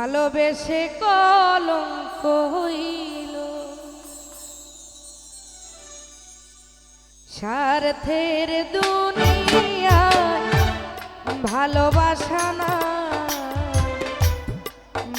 ভালোবেসে কলঙ্ক হইল। স্বার্থের দুনিয়ায় ভালোবাসা না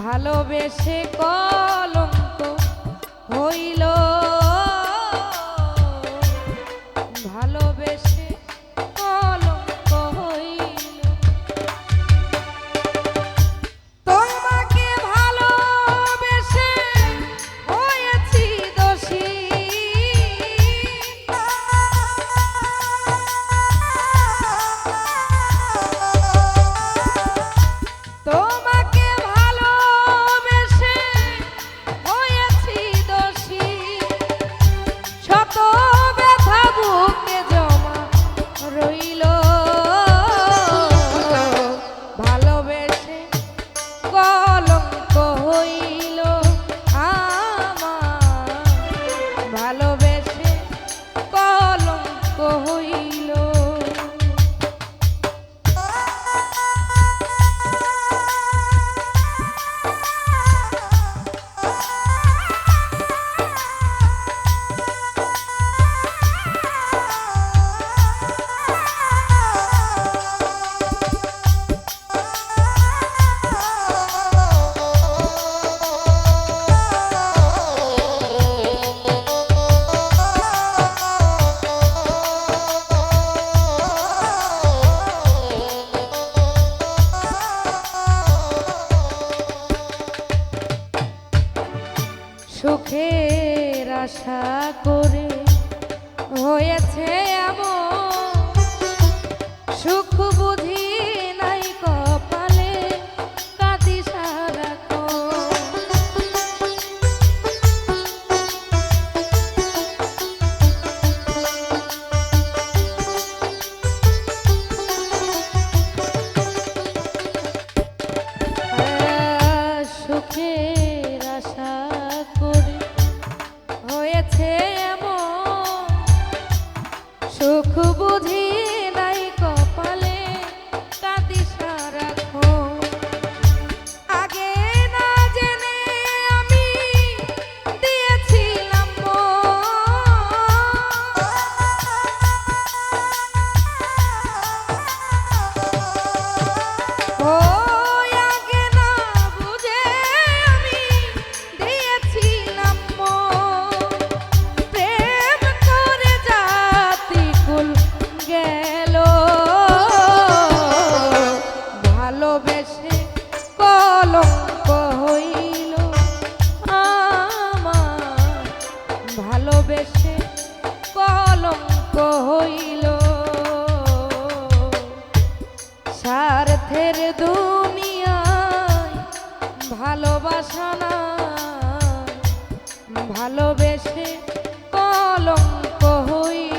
ভালোবেসে কলঙ্ক হইল। আশা করে হয়েছে এমন সুখ বুঝি ভালোবেসে কলঙ্ক হই।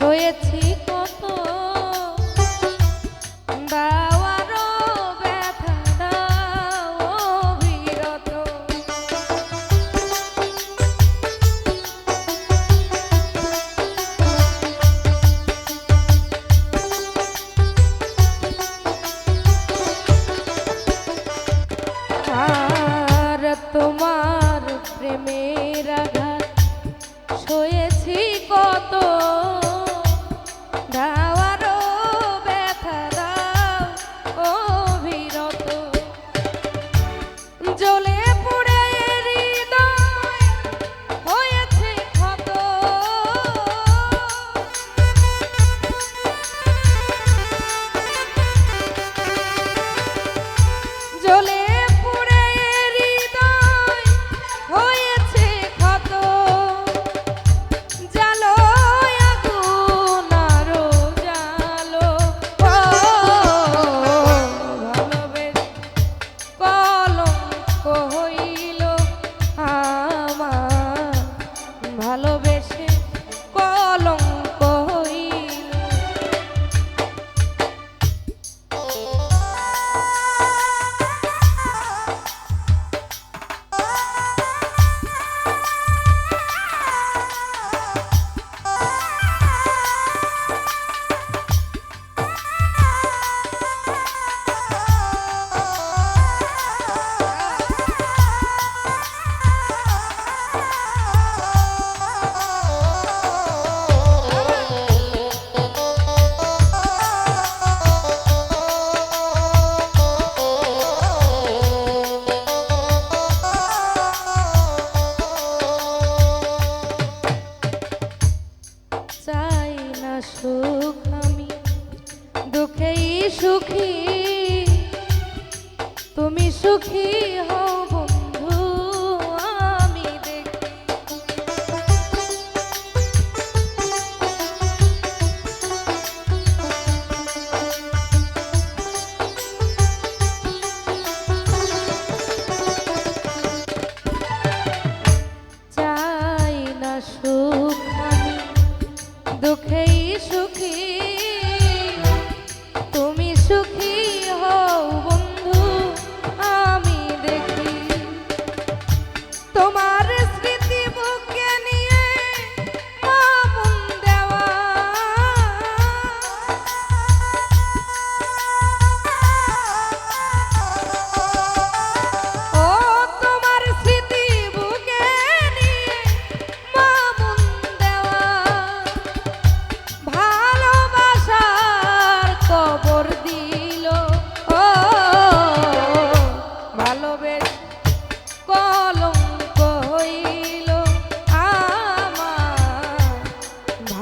ছয়েছি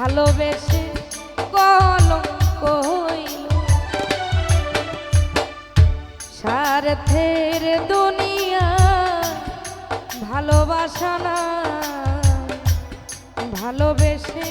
ভালোবেসে কলঙ্ক হইল। স্বার্থের দুনিয়া ভালোবাসা না ভালোবেসে